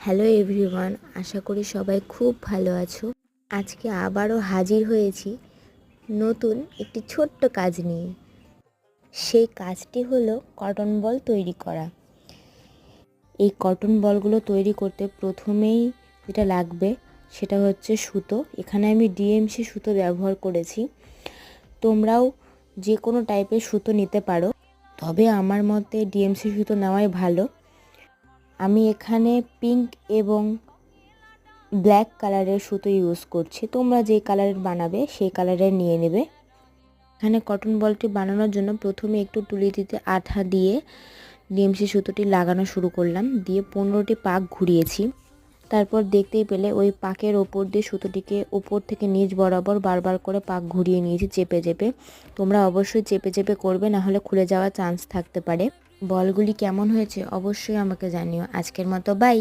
Hello everyone, আশা করি সবাই খুব ভালো আছো। আজকে আবারও হাজির হয়েছি নতুন একটি ছোট্ট কাজ নিয়ে। সেই কাজটি হলো কটন বল তৈরি করা। এই কটন বলগুলো তৈরি করতে প্রথমেই যেটা লাগবে সেটা হচ্ছে সুতো। এখানে আমি ডিএমসি সুতো ব্যবহার করেছি। তোমরাও যে কোনো টাইপের সুতো নিতে পারো। তবে আমার মতে ডিএমসি সুতো নেওয়াই ভালো। আমি এখানে পিঙ্ক এবং ব্ল্যাক কালারের সুতো ইউজ করছি। তোমরা যে কালারের বানাবে, সেই কালারের নিয়ে নেবে। এখানে কটন বলটি বানানোর জন্য প্রথমে একটু তুলিটিতে আঠা দিয়ে ডিএমসি সুতোটি লাগানো শুরু করলাম। দিয়ে পনেরোটি পাক ঘুরিয়েছি। তারপর দেখতেই পেলে ওই পাকের ওপর দিয়ে সুতোটিকে ওপর থেকে নিচ বরাবর বারবার করে পাক ঘুরিয়ে নিয়েছি চেপে চেপে। তোমরা অবশ্যই চেপে চেপে করবে না হলে খুলে যাওয়ার চান্স থাকতে পারে। বলগুলি কেমন হয়েছে অবশ্যই আমাকে জানিও। আজকের মতো বাই